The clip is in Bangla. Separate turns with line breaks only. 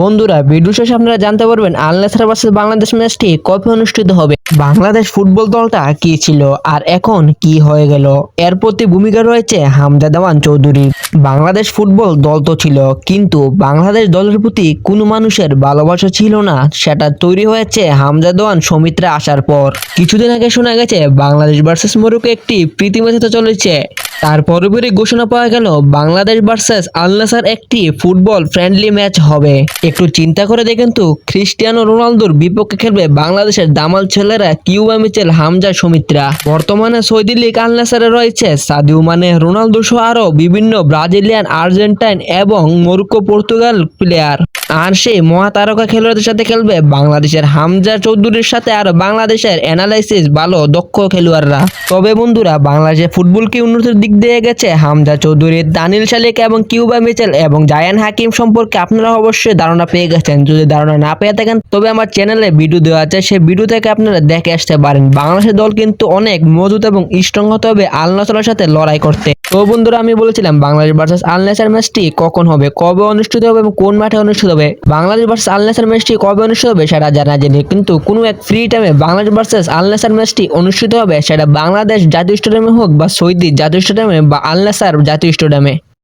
বন্ধুরা ভিডিও শেষে আপনারা জানতে পারবেন আল ভার্সেস বাংলাদেশ ম্যাচটি কবে অনুষ্ঠিত হবে। বাংলাদেশ ফুটবল দলটা কি ছিল আর এখন কি হয়ে গেল? এর প্রতি ভূমিকা রয়েছে হামজা দেওয়ান চৌধুরীর বাংলাদেশ ফুটবল দল তো ছিল, কিন্তু বাংলাদেশ দলের প্রতি কোনো মানুষের ভালোবাসা ছিল না, সেটা তৈরি হয়েছে হামজা দেওয়ান সমিত্রা আসার পর। কিছুদিন আগে শোনা গেছে, বাংলাদেশ ভার্সেস মরুকে একটি প্রীতি ম্যাচ চলেছে। তার পরপরই ঘোষণা পাওয়া গেল, বাংলাদেশ ভার্সেস আল নাসার একটি ফুটবল ফ্রেন্ডলি ম্যাচ হবে। একটু চিন্তা করে দেখেন তো, ক্রিস্টিয়ানো রোনালদোর বিপক্ষে খেলবে বাংলাদেশের দামাল ছেলেরা কিউবা মিচেল, হামজা, সুমিত্রা। বর্তমানে সৌদি লীগ আল নাসারে রয়েছে সাদিও মানে রোনালদো সহ আরও বিভিন্ন ব্রাজিলিয়ান, আর্জেন্টাইন এবং মরুক্কো পর্তুগাল প্লেয়ার আর সেই মহাতারকা খেলোয়াড়দের সাথে খেলবে বাংলাদেশের হামজা চৌধুরীর সাথে আর বাংলাদেশের অ্যানালাইসিস ভালো দক্ষ খেলোয়াড়রা। তবে বন্ধুরা, বাংলাদেশের ফুটবলকে উন্নতির দিক দিয়ে গেছে হামজা চৌধুরী, দানিল শালিক এবং কিউবা মিচেল এবং জায়ান হাকিম সম্পর্কে আপনারা অবশ্যই ধারণা পেয়ে গেছেন। যদি ধারণা না পেয়ে থাকেন, তবে আমার চ্যানেলে ভিডিও দেওয়া আছে। সেই ভিডিও থেকে আপনারা দেখে আসতে পারেন। বাংলাদেশের দল কিন্তু অনেক মজবুত এবং স্ট্রং হতে হবে আল নাসরের সাথে লড়াই করতে। তো বন্ধুরা, আমি বলেছিলাম, বাংলাদেশ ভার্সেস আল ম্যাচটি কখন হবে? কবে অনুষ্ঠিত হবে এবং কোন মাঠে অনুষ্ঠিত হবে? বাংলাদেশ ভার্সেস আল নাসার ম্যাচটি কবে অনুষ্ঠিত হবে সেটা জানা যায়নি। কিন্তু কোনো এক ফ্রি টাইমে বাংলাদেশ ভার্সেস আল নাসার ম্যাচটি অনুষ্ঠিত হবে সেটা বাংলাদেশ জাতীয় স্টেডিয়ামে হোক বা সৌদি জাতীয় স্টেডিয়ামে বা আল নাসার জাতীয় স্টেডিয়ামে